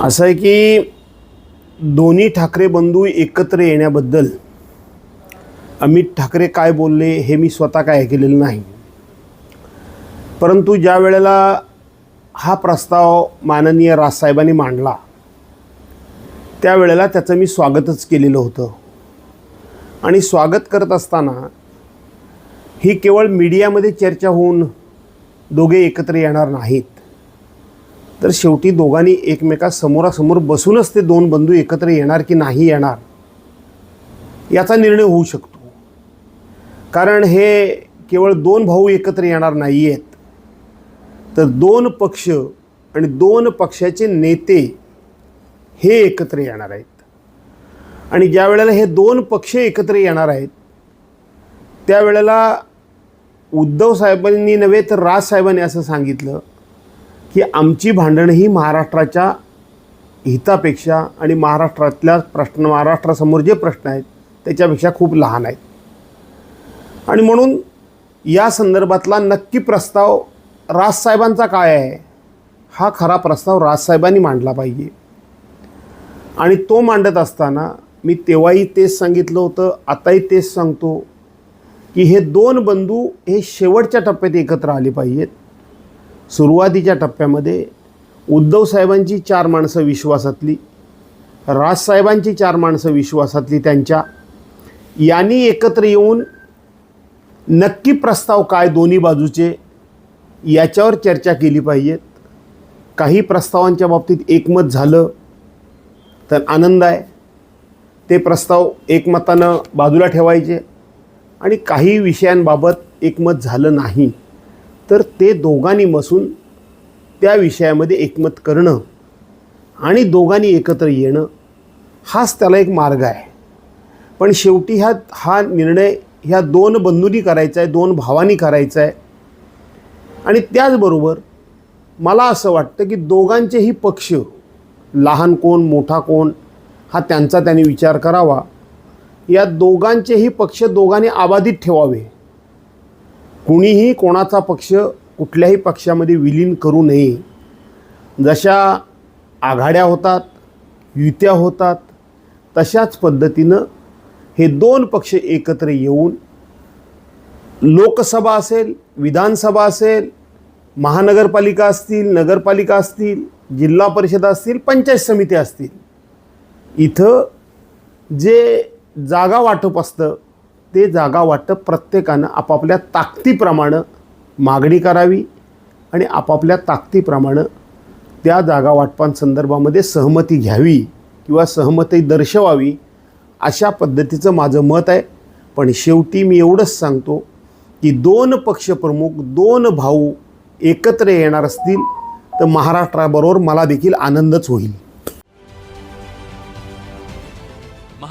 असं आहे की दोन्ही ठाकरे बंधू एकत्र येण्याबद्दल अमित ठाकरे काय बोलले हे मी स्वतः काय ऐकलेलं नाही. परंतु ज्या वेळेला हा प्रस्ताव माननीय राजसाहेबांनी मांडला त्यावेळेला त्याचं मी स्वागतच केलेलं होतं. आणि स्वागत करत असताना ही केवळ मीडियामध्ये चर्चा होऊन दोघे एकत्र येणार नाहीत. तर शेवटी दोघांनी एकमेका समोरासमोर बसूनच ते दोन बंधू एकत्र येणार की नाही येणार याचा निर्णय होऊ शकतो. कारण हे केवळ दोन भाऊ एकत्र येणार नाही आहेत तर दोन पक्ष आणि दोन पक्षाचे नेते हे एकत्र येणार आहेत. आणि ज्या वेळेला हे दोन पक्ष एकत्र येणार आहेत त्यावेळेला उद्धव साहेबांनी नव्हे तर राजसाहेबांनी असं सांगितलं की आमची भांडणं ही महाराष्ट्राच्या हितापेक्षा आणि महाराष्ट्रातल्या प्रश्न महाराष्ट्रासमोर जे प्रश्न आहेत त्याच्यापेक्षा खूप लहान आहेत. आणि म्हणून या संदर्भातला नक्की प्रस्ताव राजसाहेबांचा काय आहे हा खरा प्रस्ताव राजसाहेबांनी मांडला पाहिजे. आणि तो मांडत असताना मी तेव्हाही तेच सांगितलं होतं आताही तेच सांगतो की हे दोन बंधू हे शेवटच्या टप्प्यात एकत्र आले पाहिजेत. सुरुवातीच्या टप्प्यामध्ये उद्धव साहेबांची चार माणसं विश्वासातली राजसाहेबांची चार माणसं विश्वासातली त्यांच्या. यांनी एकत्र येऊन नक्की प्रस्ताव काय दोन्ही बाजूचे याच्यावर चर्चा केली पाहिजेत. काही प्रस्तावांच्या बाबतीत एकमत झालं तर आनंद आहे. ते प्रस्ताव एकमतानं बाजूला ठेवायचे आणि काही विषयांबाबत एकमत झालं नाही. तर ते दोघांनी बसून त्या विषयामध्ये एकमत करणं आणि दोघांनी एकत्र येणं हाच त्याला एक मार्ग आहे. पण शेवटी ह्या हा निर्णय ह्या दोन बंधूंनी करायचा आहे दोन भावांनी करायचा आहे आणि त्याचबरोबर मला असं वाटतं की दोघांचेही पक्ष लहान कोण मोठा कोण हा त्यांचा त्यांनी विचार करावा. या दोघांचेही पक्ष दोघांनी आबाधित ठेवावे. कुणीही कोणाचा पक्ष कुठल्याही पक्षामध्ये विलीन करू नये. जशा आघाड्या होतात युत्या होतात तशाच पद्धतीनं हे दोन पक्ष एकत्र येऊन लोकसभा असेल विधानसभा असेल महानगरपालिका असतील नगरपालिका असतील जिल्हा परिषद असतील पंचायत समिती असतील इथं जे जागा वाटप असतं ते जागा वाटप प्रत्येकानं आपापल्या ताकदीप्रमाणे मागणी करावी आणि आपापल्या ताकदीप्रमाणे त्या जागा वाटपांसंदर्भामध्ये सहमती घ्यावी किंवा सहमती दर्शवावी अशा पद्धतीचं माझं मत आहे. पण शेवटी मी एवढंच सांगतो की दोन पक्षप्रमुख दोन भाऊ एकत्र येणार असतील तर महाराष्ट्राबरोबर मला देखील आनंदच होईल.